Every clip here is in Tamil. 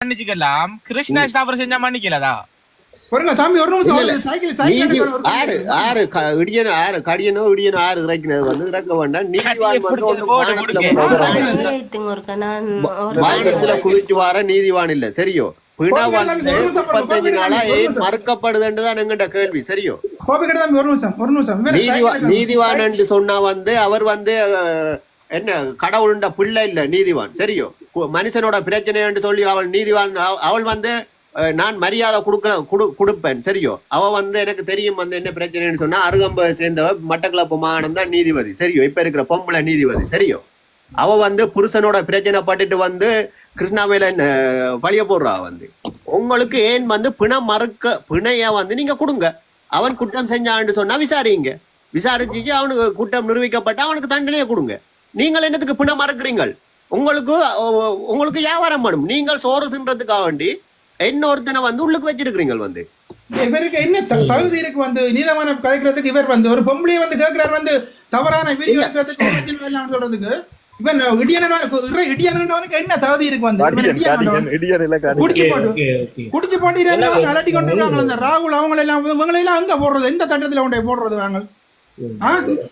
மன்னிச்சுக்கலாம்? கிருஷ்ணா தவறு செஞ்சா மன்னிக்கலதா பாருங்க தம்பி ஒரு நிமிஷம் இல்ல, ஒரு சைக்கிள் நீதி சைக்கிள் ஒரு ஆறு ஆறு க- இடியனோ ஆறு கடியனோ இடியனோ ஆறு இறக்கினது வந்து இறக்க வேண்டாம். நீதிவான் வானத்துல குதிச்சு வர. நீதிவான் இல்ல சரியோ? முப்பத்தஞ்சு நாளா ஏன் நிமிஷம். மறுக்கப்படுதுன்னு தான் எங்கிட்ட கேள்வி சரியோ? நீதிவான் என்று சொன்னா வந்து அவர் வந்து என்ன கடவுளுண்ட பிள்ளை இல்ல நீதிவான் சரியோ? மனுஷனோட பிரச்சனை என்று சொல்லி அவள் நீதிவான் அவள் வந்து நான் மரியாதை கொடுக்க கொடு- கொடுப்பேன். சரியோ? அவ வந்து எனக்கு தெரியும் வந்து என்ன பிரச்சனைன்னு சொன்னா அருகம்ப சேர்ந்தவ மட்டக்களப்பு மாகாணம் தான் நீதிபதி. சரியோ? இப்ப இருக்கிற பொம்பளை நீதிபதி. சரியோ? அவ வந்து புருஷனோட பிரச்சனை பட்டுட்டு வந்து கிருஷ்ணாவையில பழிய போடுறா வந்து. உங்களுக்கு ஏன் வந்து பிணம் மறுக்க பிணைய வந்து நீங்க கொடுங்க. அவன் குற்றம் செஞ்சான்னு சொன்னா விசாரிங்க. விசாரிச்சு அவனுக்கு குற்றம் நிரூபிக்கப்பட்ட அவனுக்கு தண்டனையை கொடுங்க. நீங்கள் என்னத்துக்கு பிணம் மறக்கிறீங்கள்? உங்களுக்கு உங்களுக்கு வியாபாரம் பண்ணும். நீங்கள் சோறு தின்றதுக்காக வேண்டி இன்னொருத்தனை வந்து உள்ளுக்கு வச்சிருக்கிறீங்க வந்து. இவருக்கு என்ன த- தகுதி இருக்கு வந்து? நீதவானம் கதைக்கிறதுக்கு இவர் வந்து ஒரு பொம்பளையை வந்து கேட்கிறார் வந்து தவறான வீடியோ சொல்றதுக்கு இவன் இடியனவனுக்கு இடியனவனுக்கு என்ன தகுதி இருக்கு வந்து? குடிச்சு போட்டு அலட்டி கொண்டு இருக்காங்க அந்த ராகுல் அவங்க எல்லாம் இவங்களை எல்லாம் அங்க போடுறது எந்த தட்டத்துல கொண்டு போய் போடுறது வாங்க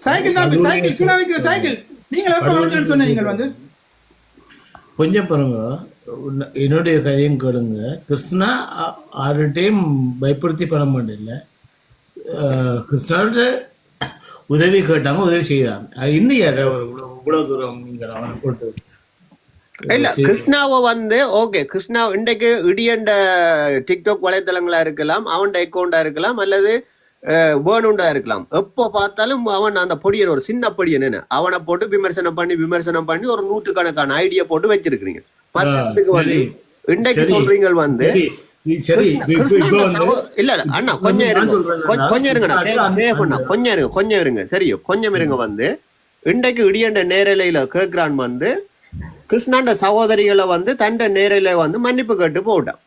சைக்கிள் தான் சைக்கிள் சைக்கிள். நீங்க எப்ப சொன்னீங்க வந்து. கொஞ்சம் பாருங்க. என்னுடைய கையும் கேளுங்க. கிருஷ்ணா ஆ- ஆருட்டையும் பயப்படுத்தி பண்ண மாட்டேன்ல. கிருஷ்ணாவோட உதவி கேட்டாங்க உதவி செய்யறாங்க. இன்னும் யாரு இவ்வளவு தூரம் நீங்கள் அவனை போட்டு இல்ல கிருஷ்ணாவை வந்து ஓகே கிருஷ்ணா இன்றைக்கு இடியண்ட டிக்டாக் வலைத்தளங்களா இருக்கலாம் அவன் அக்கௌண்டா இருக்கலாம் அல்லது வேணுண்டா இருக்கலாம். எப்போ பார்த்தாலும் அவன் அந்த பொடியன் ஒரு சின்ன பொடியன் என்ன அவனை போட்டு விமர்சனம் பண்ணி விமர்சனம் பண்ணி ஒரு நூற்றுக்கணக்கான ஐடியா போட்டு வச்சிருக்கிறீங்க. பத்தத்துக்கு வந்து. இன்றைக்கு. சொல்றீங்க வந்து இல்ல இல்ல அண்ணா கொஞ்சம் இருங்க. கொஞ்சம் இருங்கண்ணா. கொஞ்சம் இருங்க கொஞ்சம் இருங்க. சரியோ கொஞ்சம் இருங்க வந்து. இன்றைக்கு இடியண்ட நேரலையில கேட்கிறான் வந்து கிருஷ்ணாண்ட சகோதரிகளை வந்து தண்ட நேரல வந்து மன்னிப்பு கேட்டு போட்டான்.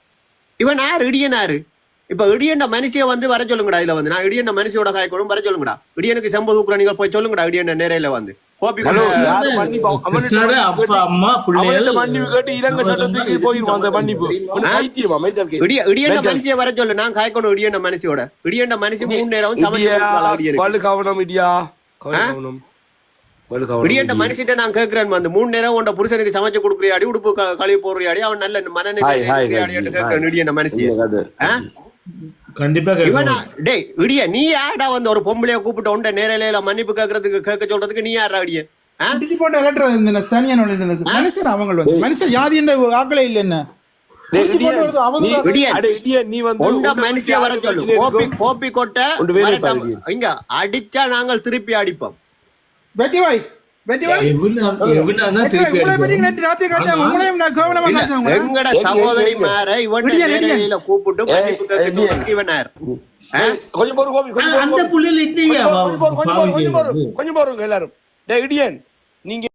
இவன் யாரு? இடியன் யாரு? இப்ப இடியண்ட மனுஷிய வந்து வர சொல்லுங்கடா இதுல வந்து. நான் இடியண்ட மனுஷியோட காய்க்கணும் வர சொல்லுங்கடா. இடியனுக்கு செம்பு தூக்குறீங்க போய் சொல்லுங்கடா இடியண்ட நேரையில வந்து. கோபி. மனுஷிய வர சொல்லு. நான் காய்க்கணும் இடியண்ட மனுஷியோட. இடியண்ட மனுஷி மூணு நேரம் சமைச்சு இடியா விடியண்ட. மனுஷிட்ட நான் கேக்குறேன் வந்து. மூணு நேரம் உண்ட புருஷனுக்கு சமைச்சு கொடுக்குறியாடி உடுப்பு கழுவி போடுறியாடி அவன் நல்ல மனநிலை. கேக்குறேன் விடியண்ட மனுஷி? கண்டிப்பா டேய் நீ யாரா வந்து ஒரு பொம்பளைய கூப்பிட்டு உண்ட நேரலையில மன்னிப்பு கேக்குறதுக்கு கேட்க சொல்றதுக்கு நீ யாரா இருந்தது. மனுஷன் அவங்க வந்து மனுஷன் ஜாதி என்ற ஆக்களே இல்ல என்ன? அடிச்சா நாங்கள் திருப்பி அடிப்போம். சகோதரி இவன். நேரலையில கூப்பிட்டு மன்னிப்பு கேட்க இடியன். சொல்றதுக்கு இவன் யார் ஆ? கொஞ்சம் கோபி, கொஞ்சம் இல்லையா கொஞ்சம் பொறுங்க எல்லாரும் இடியன் நீங்க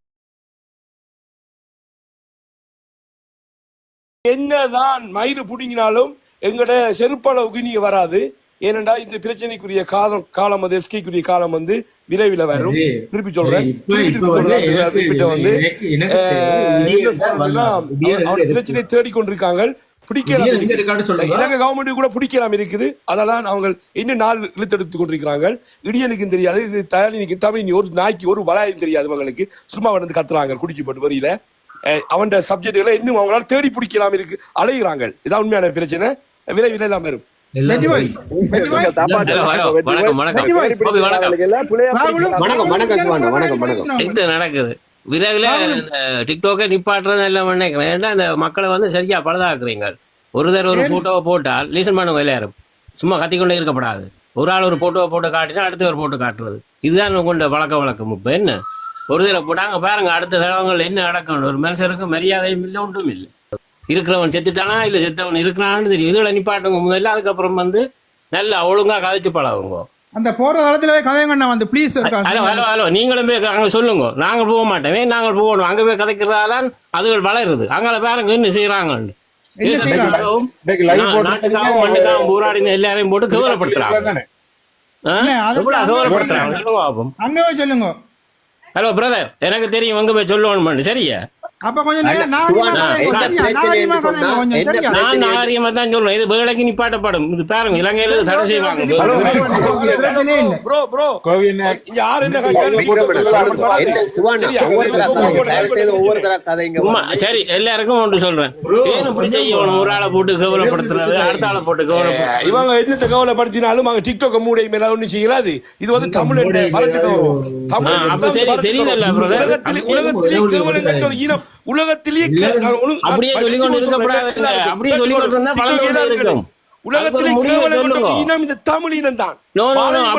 என்னதான் மயிறு புடுங்கினாலும் எங்கட செருப்பளவுக்கு நீங்க வராது ஏனென்றா இந்த பிரச்சனைக்குரிய காலம் காலம் வந்து எஸ்கேக்குரிய காலம் வந்து விரைவில் வரும். திருப்பி சொல்றேன். வந்து. பிரச்சனை தேடிக்கொண்டிருக்காங்க. பிடிக்கலாம். இலங்கை கவர்மெண்ட் கூட பிடிக்கலாம் இருக்குது. அதெல்லாம் அவங்க இன்னும் நாள் இழுத்தெடுத்து கொண்டிருக்கிறாங்க. இடியனுக்கும் தெரியாது. இது தயாரினிக்கு தமிழ் ஒரு நாய்க்கு ஒரு வளாயம் தெரியாது அவங்களுக்கு சும்மா வந்து கத்துறாங்க குடிச்சு போட்டு வரியில அவன் சப்ஜெக்ட்களை இன்னும் அவங்களால தேடி பிடிக்கலாம் இருக்கு. அலைகிறாங்க இதான் உண்மையான பிரச்சனை. விரைவில் எல்லாம் வரும். நடக்குது? விரைவில் இந்த டிக்டாக்கை நிப்பாட்டுறது எல்லாம் நினைக்கிறேன். ஏன்னா இந்த மக்களை வந்து சரியா பழுதாக்குறீங்க. ஒரு தடவை ஒரு போட்டோவை போட்டால் லீசன் பண்ணுங்க எல்லாரும். சும்மா கத்திக்கொண்டே இருக்கப்படாது. ஒரு ஆள் ஒரு போட்டோவை போட்டு காட்டினா அடுத்த ஒரு போட்டு காட்டுறது. இதுதான் கொண்ட பழக்க வழக்கம். இப்போ என்ன? ஒரு தடவை போட்டாங்க பாருங்க அடுத்த தடவைகள் என்ன நடக்கணும் ஒரு மனுஷருக்கு மரியாதையும் இல்லை ஒன்றும் இல்லை. இருக்கிறவன் செத்துட்டானா இல்லை செத்தவன் இருக்கிறான்னு தெரியும். இதோட நிப்பாட்டுங்க. முதல்ல அதுக்கப்புறம் வந்து நல்லா ஒழுங்கா கதைச்சு பழகுங்க. அந்த போற காலத்துல கதையங்கண்ணா வந்து ப்ளீஸ் ஹலோ ஹலோ ஹலோ. நீங்களும் போய் அங்கே சொல்லுங்க. நாங்கள் போக மாட்டோம். ஏன் நாங்கள் போகணும்? அங்கே போய் கதைக்கிறதால அதுகள் வளருது. அங்கே பாருங்க என்ன செய்யறாங்கன்னு? நாட்டுக்காகவும் மண்ணுக்காகவும் போராடின எல்லாரையும் போட்டு அங்க போய் சொல்லுங்க ஹலோ பிரதர் எனக்கு தெரியும் அங்கே போய் சொல்லணும் சரியா? அப்ப கொஞ்சம் நாகரிகமா? நான் தான் சொல்றேன். இது வேலைக்கு நிப்பாட்டப்படும். இது பாருங்க இலங்கையில தடை செய்வாங்க. சரி எல்லாருக்கும் ஒன்று சொல்றேன். ஏன் இப்படி செய்யணும் ஒரு ஆளை போட்டு கவலைப்படுத்துறது அடுத்த ஆளை போட்டு கவலைப்படுத்துறது. இவங்க என்னத்தை கவலைப்படுத்தினாலும் அவங்க டிக்டாக் மூடை மேல ஒண்ணு செய்யலாது இது வந்து தமிழ் தமிழ் brother. உலகத்திலே கேவலம் கெட்ட ஒரு இனம் உலகத்திலேயே அப்படியே கொண்டு. அப்படியே கொண்டு இருந்தா கொண்டே. இருக்கும். உலகத்திலே. இனம் இந்த தமிழ் இனம் தான் பாலையும்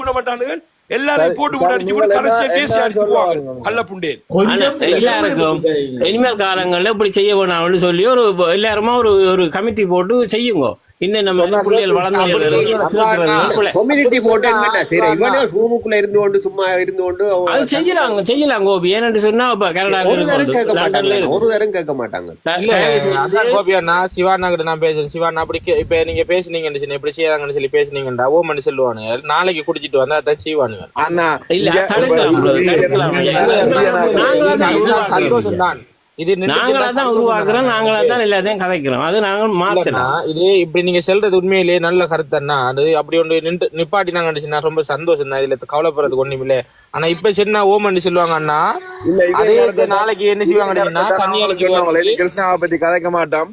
விட மாட்டானுங்க, எல்லாரையும் போட்டு அடிச்சு போட்டு கடைசியா கேசி அடிச்சு போவாங்க. கள்ள புண்டே ஆனா, எல்லாருக்கும் இனிமேல் காலங்கள்ல இப்படி செய்ய வேணாம்னு சொல்லி ஒரு எல்லாருமா ஒரு ஒரு கமிட்டி போட்டு செய்யுங்க. இன்னும் நம்ம பிள்ளைகள் வளர்ந்து கம்யூனிட்டி போட்டு சரி இவனே ரூமுக்குள்ள இருந்து கொண்டு சும்மா இருந்து கொண்டு அவன் அது செய்யலாங்க செய்யலாம் கோபி. ஏன்னு சொன்னா இப்ப கனடா ஒரு தரம் கேட்க மாட்டாங்க. ஒரு தரம் கேட்க மாட்டாங்க. இல்ல அதான் கோபி அண்ணா சிவானா கிட்ட நான் பேசுறேன். சிவானா அப்படி இப்ப நீங்க பேசுனீங்கன்னு சொல்லி இப்படி செய்யாங்கன்னு சொல்லி பேசுனீங்கடா ஓமன்னு சொல்லுவானுங்க. நாளைக்கு குடிச்சிட்டு வந்தா அதான் செய்வானுங்க. அண்ணா இல்ல சந்தோஷம் தான் இது நாங்களா தான் உருவாக்குறோம் நாங்களா தான் எல்லாத்தையும் கதைக்கிறோம். அது நாங்கள் இல்லண்ணா, மாத்தலாம் இது இப்படி நீங்க சொல்றது உண்மையிலேயே நல்ல கருத்தண்ணா. அது அப்படி ஒன்று நின்று நிப்பாட்டினாங்கன்னு ரொம்ப சந்தோஷம் தான் இதுல கவலைப்படுறதுக்கு ஒண்ணும் இல்ல ஆனா இப்ப சின்ன ஓமன்னு சொல்லுவாங்க அண்ணா அதே நாளைக்கு என்ன செய்வாங்கன்னா தண்ணி கிருஷ்ணாவை பத்தி கதைக்க மாட்டோம்.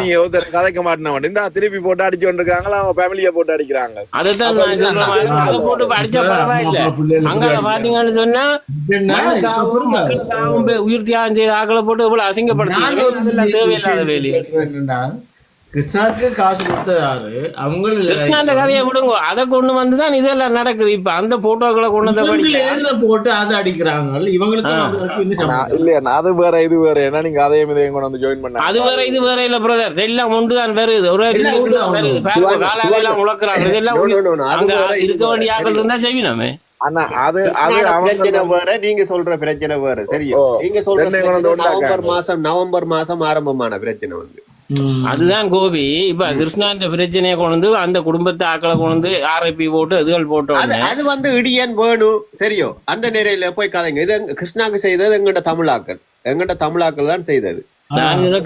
நீ ஒருத்தர் கதைக்க மாட்டேன் இந்த திருப்பி போட்டு அடிச்சு கொண்டிருக்காங்களா? அவங்க ஃபேமிலியை போட்டு அடிக்கிறாங்க. அதுதான் நான் சொல்ற மாதிரி அதை போட்டு அடிச்சா பரவாயில்ல. அங்கால பாத்தீங்கன்னு சொன்னா மக்களுக்காகவும் உயிர் தியாகம் செய்த ஆக்களை போட்டு இவ்வளவு அசிங்கப்படுத்தி தேவையில்லாத வேலி கிருஷ்ணாக்கு காசு கொடுத்தது யாரு? அவங்க கிருஷ்ணாண்ட கதையை விடுங்க. அதை கொண்டு வந்துதான் இதெல்லாம் நடக்குது. இப்ப அந்த போட்டோக்களை கொண்டு வந்த போட்டு அதை அடிக்கிறாங்க? இவங்களுக்கு இல்லையா அது வேற இது வேற. ஏன்னா நீங்க அதையும் இதையும் கொண்டு வந்து ஜாயின் பண்ண அது வேற இது வேற. இல்ல பிரதர் எல்லாம் ஒன்று தான் வருது. ஒரே எல்லாம் உழக்குறாங்க. இதெல்லாம் அங்க வேற, இது இருக்க வேற. வேண்டிய ஆக்கள் இருந்தா செய்யணுமே. அண்ணா அது அது பிரச்சனை வேற நீங்க சொல்ற பிரச்சனை வேற. சரியா நீங்க சொல்ற. நவம்பர் மாசம் நவம்பர் மாசம் ஆரம்பமான பிரச்சனை வந்து. அதுதான் கோபி. இப்ப கிருஷ்ணா இந்த பிரச்சனையை கொண்டு அந்த குடும்பத்தை ஆக்களை கொண்டு வந்து ஆர்ஐபி போட்டு இதுகள் அது போட்டோன்னு அது வந்து இடியன் வேணும் சரியோ. அந்த நேரையில போய் கதைங்க. இது கிருஷ்ணாக்கு செய்தது எங்கட தமிழாக்கள். எங்கட தமிழாக்கள் தான் செய்தது.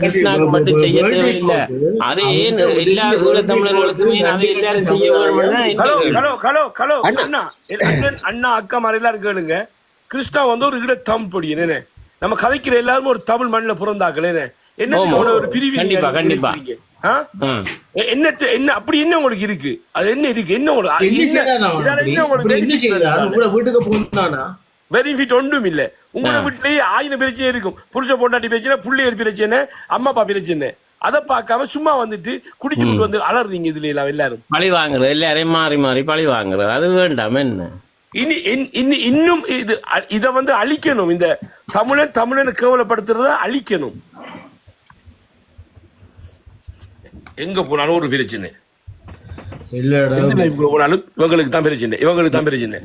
கிருஷ்ணாக்கு மட்டும் செய்ய தேவையில்லை. அது ஏன் எல்லா ஈழ தமிழர்களுக்குமே அதை எல்லாரும் செய்ய வேணும்னா என்ன ஹலோ கேள்வி? ஹலோ ஹலோ ஹலோ அண்ணா. அக்கா மாதிரி எல்லாரும் கேளுங்க கிருஷ்ணா வந்து ஒரு இட தமிழ் பொடி என்ன நம்ம கதைக்கிற எல்லாரும் ஒரு தமிழ் மண்ணில் பிறந்தாக்கள் என்ன ஒரு பிரிவு கண்டிப்பா. என்ன என்ன அப்படி என்ன உங்களுக்கு இருக்கு? அது என்ன இருக்கு? என்ன உங்களுக்கு பெனிஃபிட் ஒன்றும் இல்ல உங்களோட. வீட்லயே ஆயிரம் பிரச்சனை இருக்கும். புருஷ பொண்டாட்டி பிரச்சனை பிள்ளையர் பிரச்சனை அம்மா அப்பா பிரச்சனை. அதை பார்க்காம சும்மா வந்துட்டு குடிச்சு கொண்டு வந்து அலறுறீங்க இதுல எல்லாம் எல்லாரும். பழி வாங்குறது எல்லாரையும் மாறி மாறி பழி வாங்குறது. அது வேண்டாம் என்ன? இனி இன்- இனி- இன்னும் இது இத வந்து அழிக்கணும். இந்த தமிழன் தமிழனை கேவலப்படுத்துறத அழிக்கணும். எங்க போனாலும் ஒரு பிரச்சனை. எந்த போனாலும் இவங்களுக்கு தான் பிரச்சனை. இவங்களுக்கு தான் பிரச்சனை.